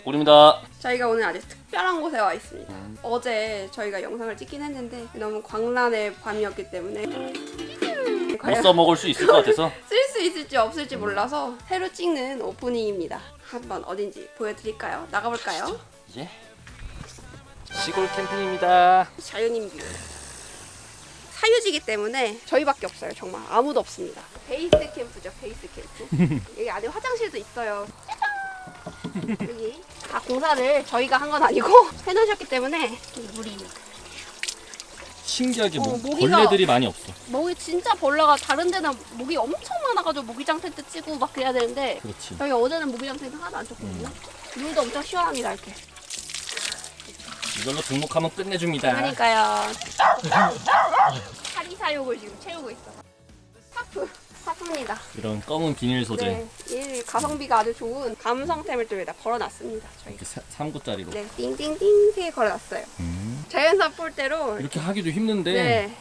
진거 꿀입니다. 저희가 오늘 아주 특별한 곳에 와 있습니다. 어제 저희가 영상을 찍긴 했는데 너무 광란의 밤이었기 때문에 못 과연 써먹을 수 있을 것 같아서 쓸 수 있을지 없을지 몰라서 새로 찍는 오프닝입니다. 한번 어딘지 보여드릴까요? 나가볼까요? 예. 시골 캠핑입니다. 자연인 뷰. 사유지기 때문에 저희밖에 없어요. 정말 아무도 없습니다. 베이스 캠프죠. 베이스 캠프. 여기 안에 화장실도 있어요. 짜잔! 여기 다 공사를 저희가 한 건 아니고 해놓으셨기 때문에 물이 신기하게 어, 뭐 모기가- 벌레들이 많이 없어. 목이 진짜 벌레가 다른 데는 목이 엄청 많아가지고 모기장 텐트 치고 막 그래야 되는데 그렇지. 저희 어제는 모기장 텐트 하나도 안 쳤거든요. 물도 엄청 시원합니다 이렇게. 이걸로 등록하면 끝내줍니다. 그러니까요. 사리사욕을 지금 채우고 있어. 사프, 사프입니다. 이런 검은 비닐 소재 네, 이 가성비가 아주 좋은 감성템을 또 여기다 걸어놨습니다. 저희. 이렇게 3구짜리로. 네, 띵띵띵 세개 걸어놨어요. 음. 자연산 폴대로. 이렇게 하기도 힘든데 네.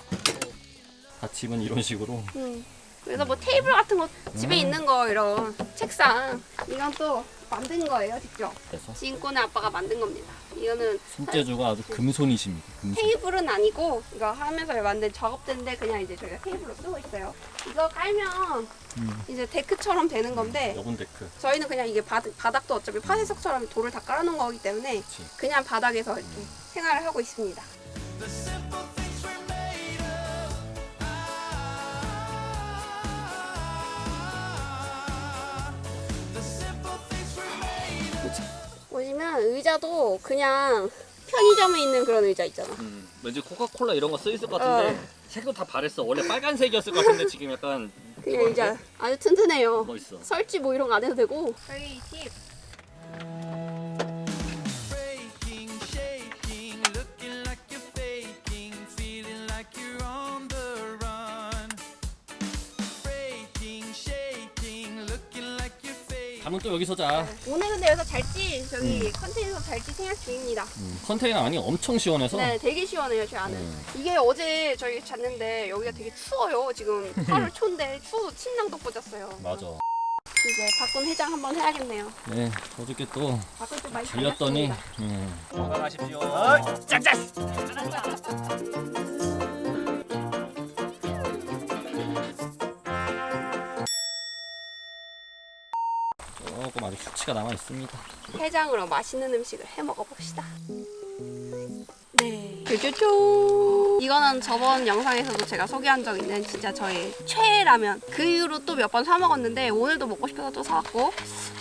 받침은 이런 식으로 음. 그래서 뭐 테이블 같은 거 집에 음. 있는 거 이런 책상 이건 또 만든 거예요 직접. 해서 지인권의 아빠가 만든 겁니다. 이거는 손재주가 아주 금손이십니다. 금손. 테이블은 아니고 이거 하면서 만든 작업대인데 그냥 이제 저희가 테이블로 쓰고 있어요. 이거 깔면 음. 이제 데크처럼 되는 건데 여분 데크. 저희는 그냥 이게 바닥, 바닥도 어차피 파쇄석처럼 돌을 다 깔아놓은 거기 때문에 그렇지. 그냥 바닥에서 이렇게 생활을 하고 있습니다. 보시면 의자도 그냥 편의점에 있는 그런 의자 있잖아. 음, 왠지 코카콜라 이런 거쓰 있을 것 같은데 색도 다 바랬어. 원래 빨간색이었을 것 같은데 지금 약간 그냥 의자 아주 튼튼해요. 멋있어. 설치 뭐 이런 거 안 해도 되고. 저희 집 잠은 또 여기서 자. 오늘 근데 여기서 잘지 저기 컨테이너에서 잘지 생각 중입니다. 음, 컨테이너 안이 엄청 시원해서 네, 되게 시원해요, 제 안은. 음. 이게 어제 저희 잤는데 여기가 되게 추워요. 지금 8월 초인데 추워서 침낭도 꽂았어요. 맞아. 이제 바꾼 해장 한번 해야겠네요. 네, 어저께 또 바꾼 좀 많이 달렸더니. 음, 건강하십시오. 조금 아직 수치가 남아 있습니다. 해장으로 맛있는 음식을 해 먹어봅시다. 네. 쭈쭈쭈. 이거는 저번 영상에서도 제가 소개한 적 있는 진짜 저의 최애 라면. 그 이후로 또 몇 번 사 먹었는데 오늘도 먹고 싶어서 또 사왔고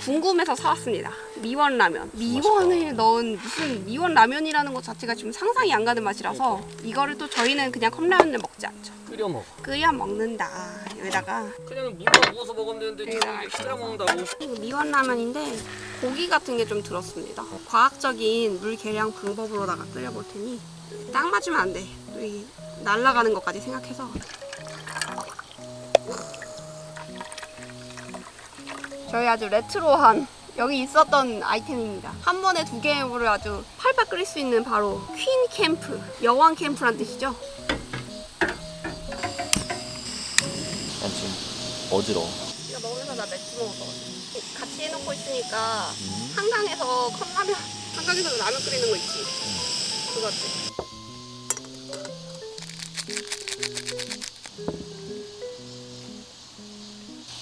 궁금해서 사왔습니다. 미원 라면. 미원을 넣은 무슨 미원 라면이라는 것 자체가 지금 상상이 안 가는 맛이라서 이거를 또 저희는 그냥 컵라면을 먹지 않죠. 끓여 먹어. 끓여 먹는다. 여기다가 그냥 물만 부어서 먹으면 되는데 여기다가 지금 끓여 먹는다고. 이거 미원 라면인데 고기 같은 게 좀 들었습니다. 과학적인 물 계량 방법으로다가 끓여볼 테니 딱 맞으면 안 돼. 이 날아가는 것까지 생각해서 저희 아주 레트로한 여기 있었던 아이템입니다. 한 번에 두 개를 아주 팔팔 끓일 수 있는 바로 퀸 캠프, 여왕 캠프란 뜻이죠. 어지러워. 이거 먹으면서 나 맥주 먹을 것 같아. 같이 해놓고 있으니까 음. 한강에서 컵라면, 한강에서 라면 끓이는 거 있지. 그거 같아.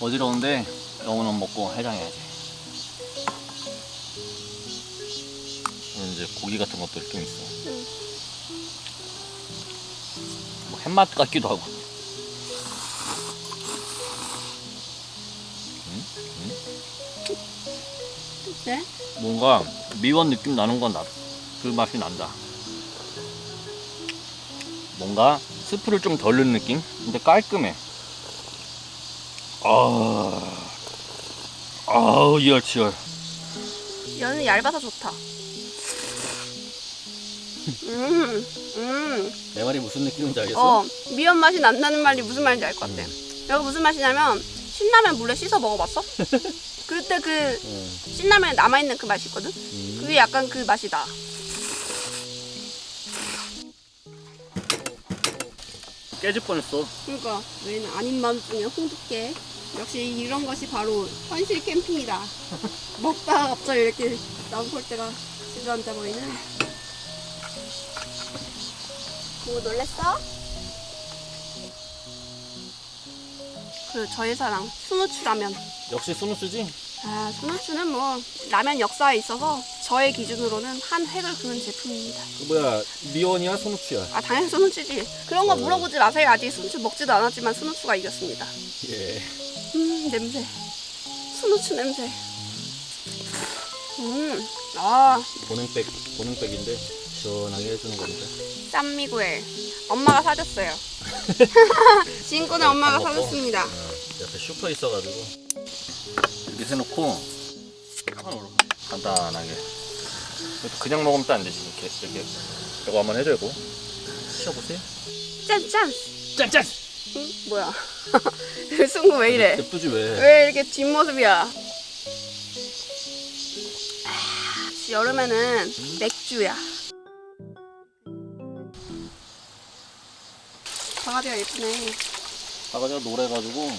어지러운데 영어는 먹고 해장해야지. 이제 고기 같은 것도 좀 있어. 응. 뭐 햇맛 같기도 하고. 뭔가 미원 느낌 나는 건 나. 그 맛이 난다. 뭔가 스프를 좀 덜 넣은 느낌? 근데 깔끔해. 아, 아우 이열치열. 면은 얇아서 좋다. 음, 음, 내 말이 무슨 느낌인지 알겠어? 어, 미연 맛이 난다는 말이 무슨 말인지 알 것 같아. 여기 무슨 맛이냐면 신라면 물에 씻어 먹어봤어? 그때 그 응. 신라면에 남아있는 그 맛이 있거든? 음. 그게 약간 그 맛이다. 깨질 뻔했어. 그러니까 왜는 아닌 마음 중에 홍두깨 역시 이런 것이 바로 현실 캠핑이다. 먹다가 갑자기 이렇게 나무볼 때가 주저앉아 보이는. 뭐 놀랬어? 그 저의 사랑 스누츠 라면. 역시 스무스지? 아 스누츠는 뭐 라면 역사에 있어서 저의 기준으로는 한 획을 그은 제품입니다. 그 뭐야 미원이야 스무스야? 아 당연히 스누츠지. 그런 거 물어보지 마세요. 아직 스누츠 먹지도 않았지만 스누츠가 이겼습니다. 예. 음 냄새 스누츠 냄새 음 아 보냉백 보냉백인데 시원하게 해주는 겁니다. 쌈미구엘 엄마가 사줬어요 지인권에 엄마가 밥 먹고. 사줬습니다 어, 옆에 슈퍼 있어가지고. 이렇게 해놓고 간단하게. 그냥 먹으면 또 안 되지. 이렇게 이렇게. 이거 한번 해줘 이거. 드셔보세요. 짠짠! 짠짠! 응? 뭐야? 승구 왜 이래? 예쁘지 왜? 왜 이렇게 뒷모습이야? 아, 여름에는 맥주야. 강아지가 예쁘네. 바가지가 노래가지고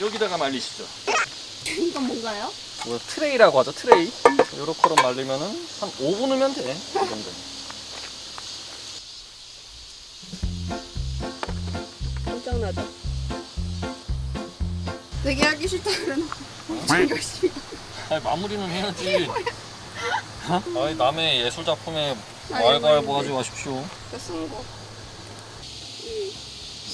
여기다가 말리시죠. 이건 뭔가요? 뭐 트레이라고 하죠 트레이? 요렇게로 말리면은 한 5분 후면 돼 이 정도 깜짝나죠? 되게 하기 싫다 그래놓고 엄청 열심히. 아니 마무리는 해야지. 어? 아니 남의 예술 작품에 말갈보 하지 마십시오. 쓴 거.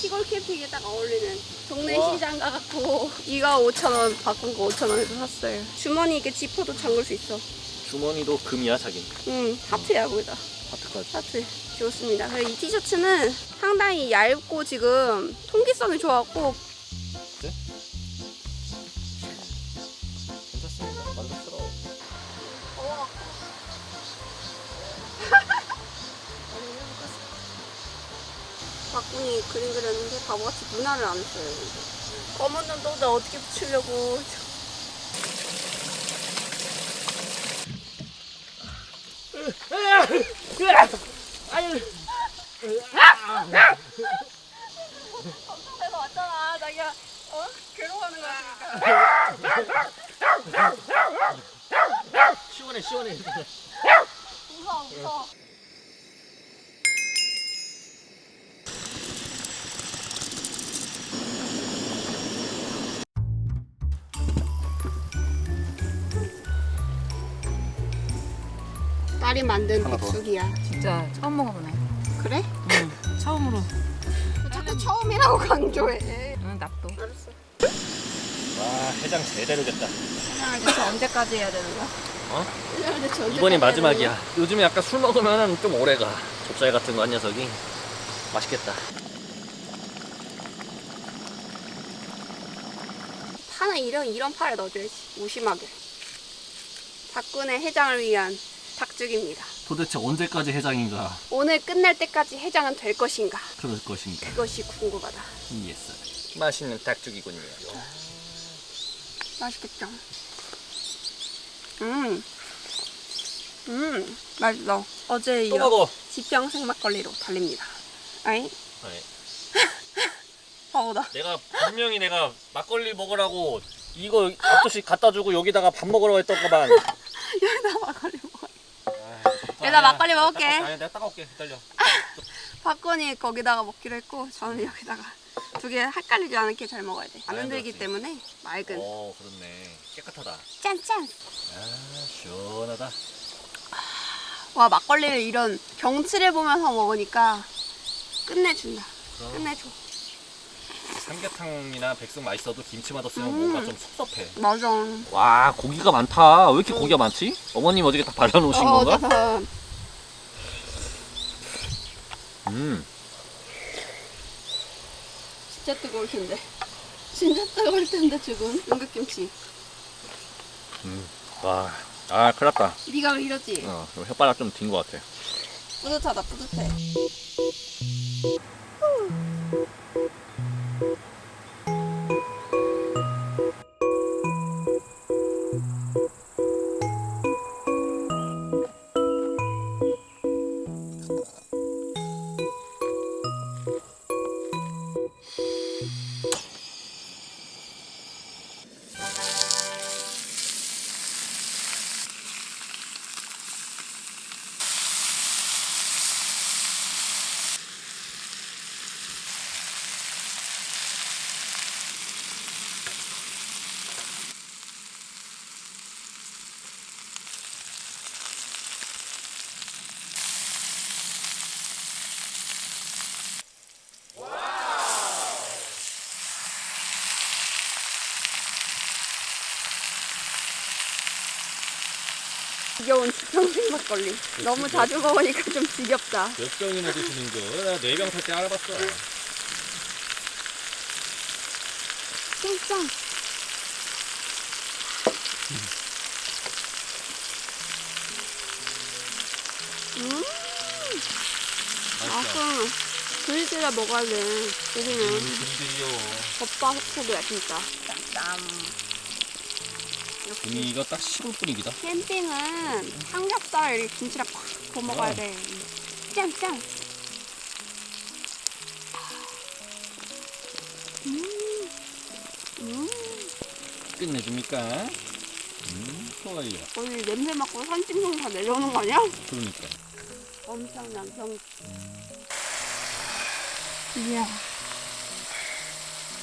이 시골 캠핑에 딱 어울리는 동네 와. 시장 가갖고 이거 5,000원 바꾼 거 5,000원에서 샀어요. 주머니 이게 지퍼도 잠글 수 있어. 주머니도 금이야 자기 응, 하트야 거기다. 하트까지 하트. 좋습니다. 그리고 이 티셔츠는 상당히 얇고 지금 통기성이 좋았고 박군이 그림 그렸는데 바보같이 문화를 안 했어요. 검은 눈도 나 어떻게 붙이려고. 검색해서 왔잖아. 자기가 어? 괴로워하는 거니까. 시원해 시원해 무서워 무서워. 딸이 만든 하나 더. 백숙이야. 진짜 처음 먹어보네. 그래? 응. 처음으로. 자꾸 처음이라고 강조해. 응, 납도. 알았어. 와 해장 제대로 됐다 해장을 대체 언제까지 해야 되는 거야? 이번이 마지막이야 요즘에 약간 술 먹으면 좀 오래가 좁쌀 같은 거 한 녀석이 맛있겠다 파는 이런 이런 파를 넣어줘야지 무심하게. 박군의 해장을 위한 닭죽입니다. 도대체 언제까지 해장인가 오늘 끝날 때까지 해장은 될 것인가? 그럴 것인가 그것이 궁금하다. 예스 맛있는 닭죽이군요 맛있겠죠? 음, 음, 맛있어. 어제 또 이어 먹어 지평 생 막걸리로 달립니다. 아이, 아니, 바보다. 내가 분명히 내가 막걸리 먹으라고 이거 앞도씩 갖다 주고 여기다가 밥 먹으라고 했던가만 여기다 막걸리 먹어. 여기다 막걸리 먹을게. 아니 내가 따가울게 기다려 박건이 거기다가 먹기로 했고 저는 여기다가 두 개 헷갈리지 않게 잘 먹어야 돼. 안잘 흔들기. 때문에 맑은. 어 그렇네 깨끗하다 짠짠. 아 시원하다 와 막걸리를 이런 경치를 보면서 먹으니까 끝내준다. 끝내줘. 삼계탕이나 백숙 맛있어도 김치만 없으면 음. 뭔가 좀 섭섭해 맞아. 와 고기가 많다 왜 이렇게 고기가 많지? 어머님 어디게 다 발라놓으신 어, 건가? 나 음 진짜 뜨거울 텐데. 진짜 뜨거울 텐데 지금 연극김치. 와, 아, 큰일 났다. 네가 왜 이러지? 어, 이거 혓바닥 좀딘것 같아. 뿌듯하다 뿌듯해. Thank you. 지겨운 지평생 막걸리. 너무 자주 먹으니까 좀 지겹다. 몇 병이나 드시는 거? 나 네병 살 때 알아봤어. 짱짱. 음, 맛있어. 아까 그리들야 먹어야 돼. 고기는 분들이요. 겉바 속촉이야 진짜. 땀. 분이 이거 딱 시골 분위기다. 캠핑은 삼겹살 이렇게 김치랑 팍 구워 먹어야 어. 돼. 짱짱. 음. 음. 끝내줍니까? 음, 좋아요. 거의 냄새 맡고 산짐승 다 내려오는 거 아니야? 그러니까. 엄청난 경. 이야.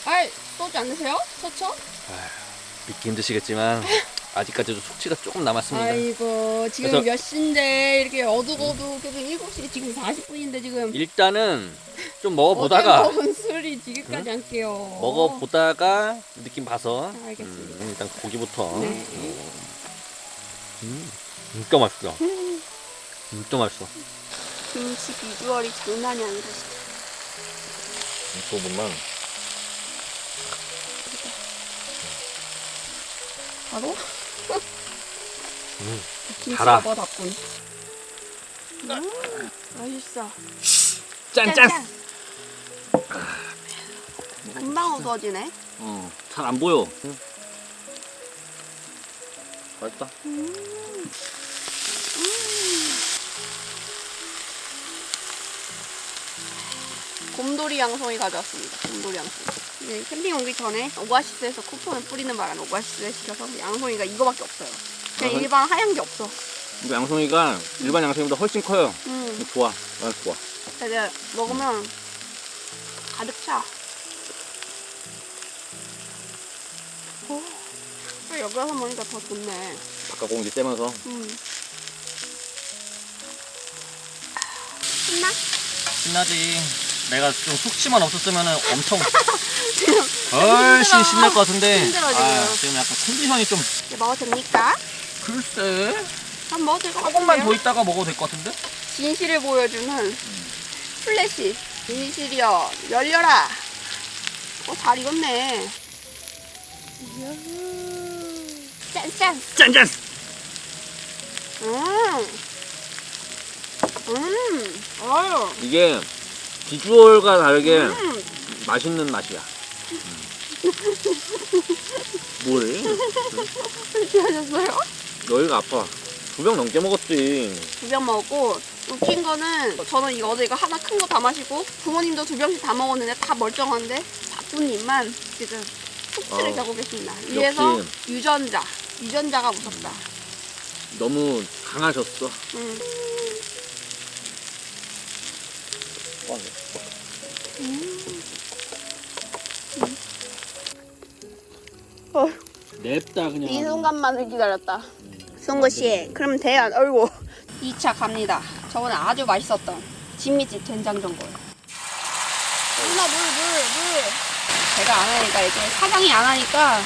아, 소주 안 드세요? 소초? 믿기 힘드시겠지만 아직까지도 숙취가 조금 남았습니다. 아이고, 지금 그래서- 몇 시인데 이렇게 어둑어둑 그래도 7시 지금 40분인데 지금 일단은 좀 먹어보다가 어제 먹은 술이 지금까지 안 깨요. 먹어보다가 느낌 봐서 알겠습니다. 음, 일단 고기부터 네. 음, 진짜 맛있어 진짜 맛있어 김치 비주얼이 장난이 아니다. 진짜. 소금만 바로? 음, 달아. 뭐 닭군. 음, 맛있어. 짠짠 금방 어두워지네. 어, 잘 안 보여 응. 맛있다 곰돌이 양송이 가져왔습니다. 곰돌이 양송이. 네, 캠핑 오기 전에 오아시스에서 쿠폰을 뿌리는 바람에 오아시스에 시켜서 양송이가 이거밖에 없어요. 그냥 어허. 일반 하얀 게 없어. 이거 양송이가 일반 양송이보다 훨씬 커요 음, 좋아 난 좋아 근데 먹으면 가득 차. 오, 또 여기 와서 먹으니까 더 좋네. 바깥 공기 쐬면서 음. 신나? 신나지 내가 좀 숙취만 없었으면 엄청 훨씬 신날 것 같은데 힘들어, 지금. 아, 지금 약간 컨디션이 좀 이제 먹어도 됩니까? 글쎄 한 먹어도 될것 조금만 같은데요? 더 있다가 먹어도 될 것 같은데? 진실을 보여주는 플래시 진실이여 열려라 어 잘 익었네 짠짠 짠짠! 음. 음. 어유. 이게 비주얼과 다르게 음. 맛있는 맛이야. 뭘? 드셨어요? 너희가 아파. 두 병 넘게 먹었지. 두 병 먹었고 웃긴 거는 저는 이거 어제 이거 하나 큰 거 다 마시고 부모님도 두 병씩 다 먹었는데 다 멀쩡한데 바쁜님만 지금 숙취를 어. 겪고 계십니다. 위에서 역시. 유전자 유전자가 무섭다. 너무 강하셨어. 음. 어, 냅다 그냥. 이 순간만을 기다렸다. 승구 씨, 그럼 돼요. 어이구. 2차 갑니다. 저번에 아주 맛있었던 진미집 된장전골. 누나 물, 물, 물. 제가 안 하니까 이제 사장이 안 하니까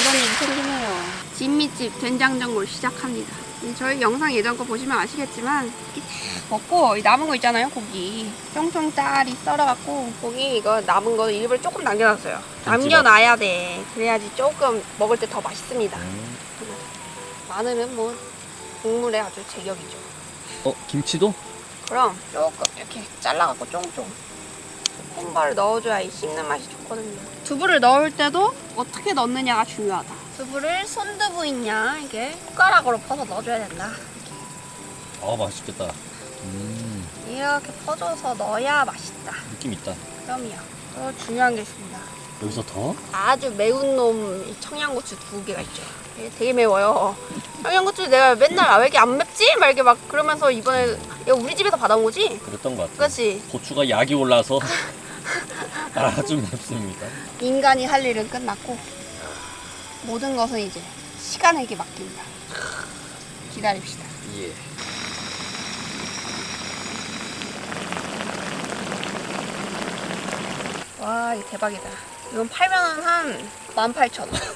이런 일이 생기네요. 진미집 된장전골 시작합니다. 이 저희 영상 예전 거 보시면 아시겠지만 이렇게 다 먹고 이 남은 거 있잖아요 고기. 쫑쫑 짜리 썰어갖고. 고기 이거 남은 거 일부러 조금 남겨놨어요. 남겨놔야 돼. 그래야지 조금 먹을 때 더 맛있습니다. 마늘은 뭐 국물에 아주 제격이죠. 어, 김치도? 그럼 조금 이렇게 잘라갖고 쫑쫑. 콩벌을 넣어줘야 이 씹는 맛이 좋거든요. 두부를 넣을 때도 어떻게 넣느냐가 중요하다 두부를 손두부 있냐 이게 숟가락으로 퍼서 넣어줘야 된다 아, 맛있겠다. 음, 이렇게 퍼줘서 넣어야 맛있다 느낌 있다. 그럼요 또 중요한 게 있습니다 여기서 더? 아주 매운 놈이 청양고추 두 개가 있죠. 이게 되게 매워요. 청양고추 내가 맨날 아, 왜 이렇게 안 맵지? 막 이렇게 막 그러면서 이번에 이거 우리 집에서 받아온 거지? 그랬던 것 같아. 그렇지. 고추가 약이 올라서 아주 맵습니다. 인간이 할 일은 끝났고 모든 것은 이제 시간에게 맡깁니다. 기다립시다. 예. 와 이거 대박이다. 이건 팔면 한 18,000원.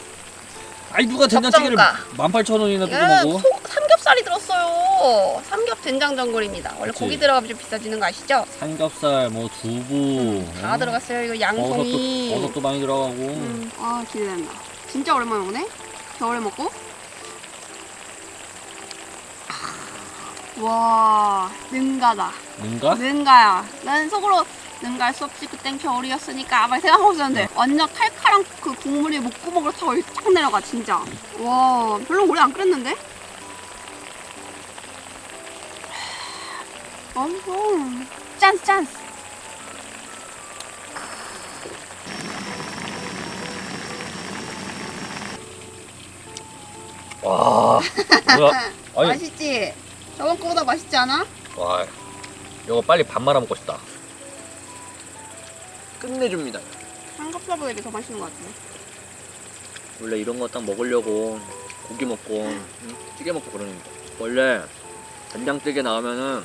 아이 누가 된장찌개를 적정가. 18,000원이나 주고 이거는 먹어? 소, 삼겹살 삼겹살이 들었어요. 삼겹 된장 전골입니다. 원래 그치. 고기 들어가면 좀 비싸지는 거 아시죠? 삼겹살, 뭐 두부, 다 들어갔어요. 이거 양송이. 버섯도, 버섯도 많이 들어가고. 음, 아 기대된다. 진짜 오랜만에 먹네. 겨울에 먹고. 아, 와 능가다. 뭔가? 능가야. 난 속으로 능가할 수 없지. 그땐 겨울이었으니까 막 생각하고 있었는데 완전 칼칼한 그 국물이 목구멍으로 타고 이렇게 탁 내려가 진짜. 와 별로 오래 안 끓였는데? 맛있어. 짠스 짠스. 와, 뭐야? 아니, 맛있지? 저번 거보다 맛있지 않아? 와, 이거 빨리 밥 말아 먹고 싶다. 끝내줍니다. 삼겹살보다 이게 더 맛있는 것 같은데. 원래 이런 거 딱 먹으려고 고기 먹고 응? 찌개 먹고 그러는데 원래 된장찌개 나오면은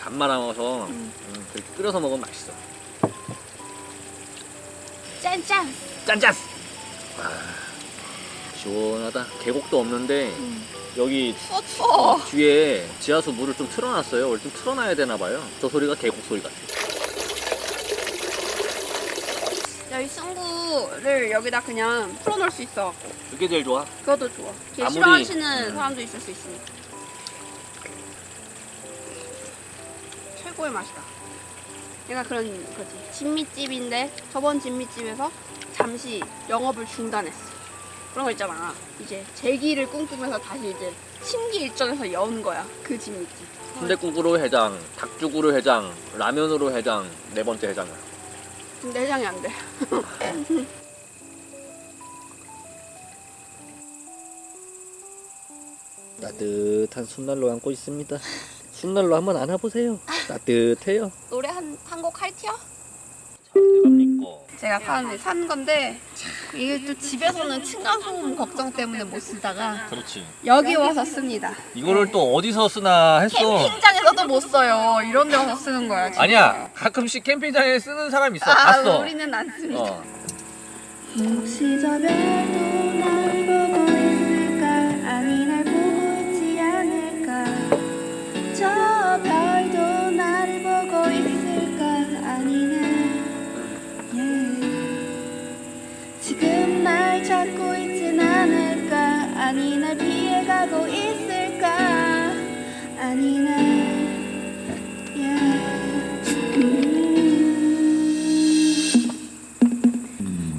밥 말아 먹어서 음. 응, 그렇게 끓여서 먹으면 맛있어. 짠짠. 짠짠! 아, 시원하다. 계곡도 없는데 음. 여기 추워. 뒤에 지하수 물을 좀 틀어놨어요. 원래 좀 틀어놔야 되나 봐요. 저 소리가 계곡 소리 같아. 여기 승구를 여기다 그냥 풀어놓을 수 있어갖고 그게 제일 좋아. 그것도 좋아. 걔 아무리- 싫어하시는 음. 사람도 있을 수 있으니까. 최고의 맛이다. 얘가 그런 거지. 진미집인데 저번 진미집에서 잠시 영업을 중단했어. 그런 거 있잖아. 이제 재기를 꿈꾸면서 다시 이제 심기 일전에서 연 거야. 그 진미집. 순대국으로 해장, 닭죽으로 해장, 라면으로 해장, 네 번째 해장이야. 근데 해장이 안 돼. 따뜻한 순난로 안고 있습니다. 순난로 한번 안아보세요. 따뜻해요. 노래 한 한 곡 할티요? 제가 산, 산 건데 이게 또 집에서는 층간소음 걱정 때문에 못 쓰다가 그렇지. 여기 와서 씁니다. 이거를 또 어디서 쓰나 했어. 캠핑장에서도 못 써요. 이런 데 와서 쓰는 거야. 진짜. 아니야. 가끔씩 캠핑장에 쓰는 사람 있어. 아, 봤어. 우리는 안 씁니다. 어. 혹시 저별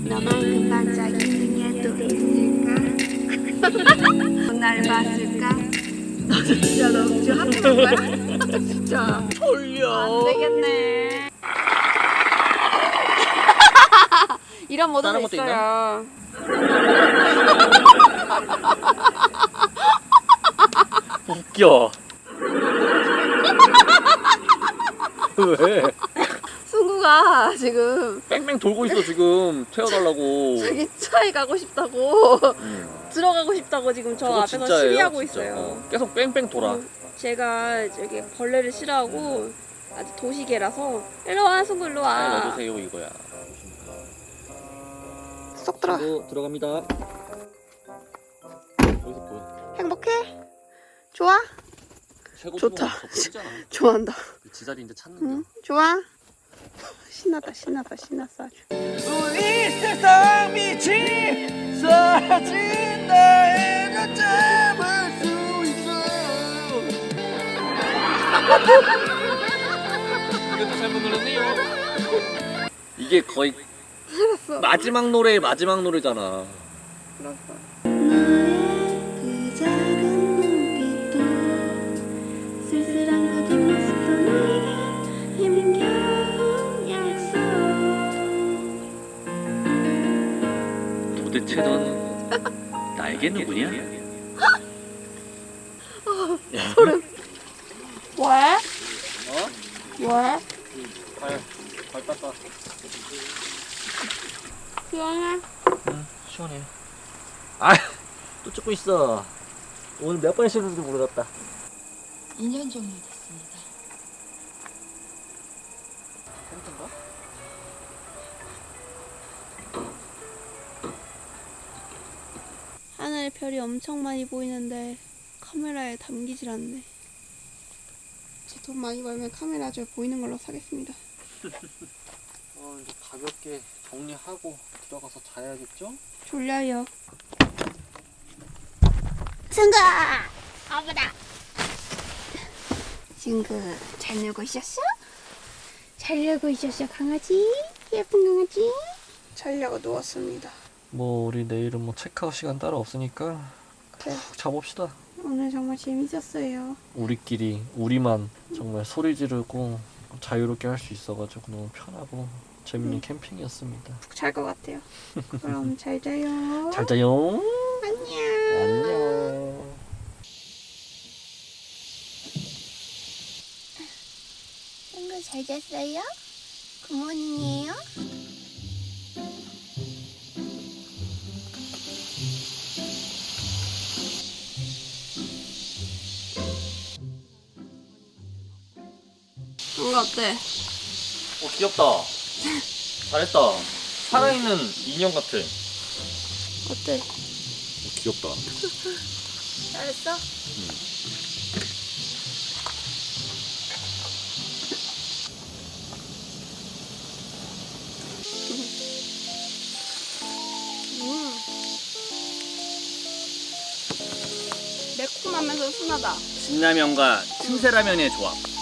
너만큼 반짝이는 게또 있을까? 날 봤을까? 너 진짜 너 지금 한국인 거야? 진짜 졸려. 안 되겠네. 이런 모드도 다른 것도 있어요. 웃겨. 왜? 승구가 지금 뺑뺑 돌고 있어 지금 태워달라고. 자기 차에 가고 싶다고 음. 들어가고 싶다고 지금 저 저거 앞에서 진짜예요, 시위하고 진짜. 있어요. 어, 계속 뺑뺑 돌아. 음, 제가 저기 벌레를 싫어하고 아주 도시개라서 일로 와 승구 일로 잘 와. 넣어주세요 이거야. 쏙 들어. 들어갑니다. 최고 좋다. 좋아한다. 지자리 이제 찾는 응? 좋아? 신나다 신나다 신났어 아주. 우리 세상 빛이 사라진다 해가 잡을 수 있어 이것도 잘못 눌렀네요. 이게 거의 마지막 노래의 마지막 노래잖아. 너의 그 도대체 넌 나에게 누구냐? 왜? 어? 왜? 발, 발 닦아. 시원해. 시원해. 아, 또 찍고 있어. 오늘 몇번 씻는지 모르겠다. 2년 정도 하늘에 별이 엄청 많이 보이는데 카메라에 담기질 않네. 저돈 많이 벌면 카메라 저 보이는 걸로 사겠습니다. 어, 이제 가볍게 정리하고 들어가서 자야겠죠? 졸려요. 승가! 아브다! 징그, 잘 놀고 있었어? 잘 놀고 있었어, 강아지? 예쁜 강아지? 자려고 누웠습니다. 뭐 우리 내일은 뭐 체크아웃 시간 따로 없으니까 네. 푹 자봅시다. 오늘 정말 재밌었어요. 우리끼리 우리만 정말 소리 지르고 자유롭게 할 수 있어가지고 너무 편하고 재밌는 캠핑이었습니다. 푹 잘 것 같아요. 그럼 잘 자요. 잘 자요. 안녕. 안녕. 친구 잘 잤어요? 굿모닝이에요? 뭔가 어때? 어 귀엽다. 잘했다. 살아있는 인형 같아. 어때? 귀엽다. 잘했어? 음. 매콤하면서 순하다. 신라면과 틈새라면의 조합.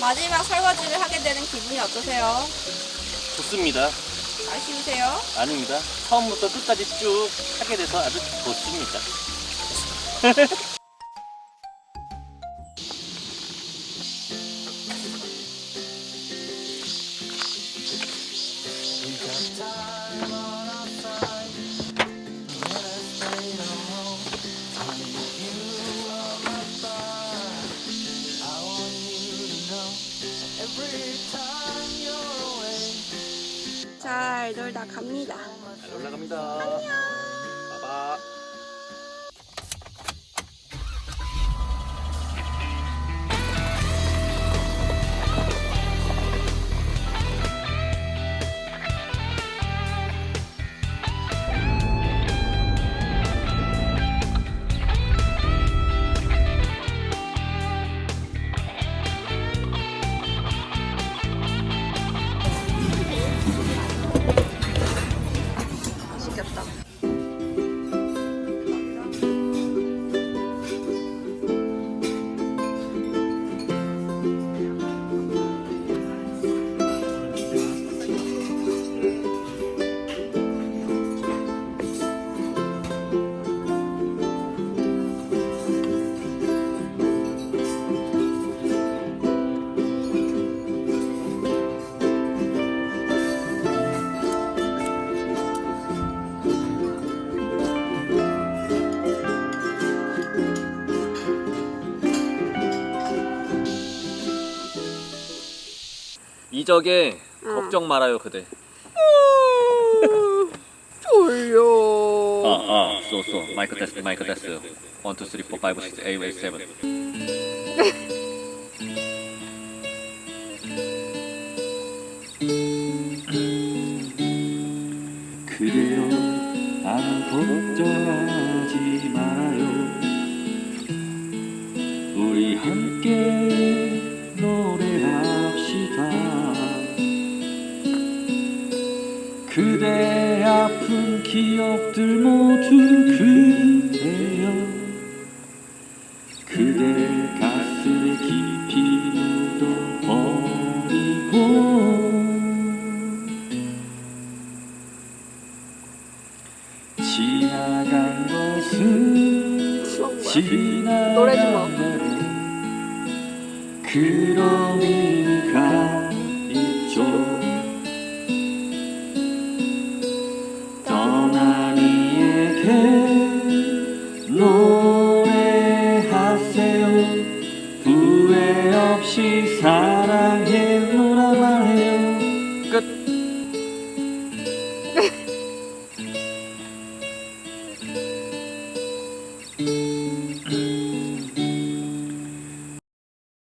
마지막 설거지를 하게 되는 기분이 어떠세요? 좋습니다. 아쉬우세요? 아닙니다. 처음부터 끝까지 쭉 하게 돼서 아주 좋습니다. 이적에 응. 걱정 말아요 그대. 졸려. 아, 아, 쏘, 쏘. 마이크 테스트, 마이크 테스트. 1, 2, 3, 4, 5, 6, 8, 8, 7.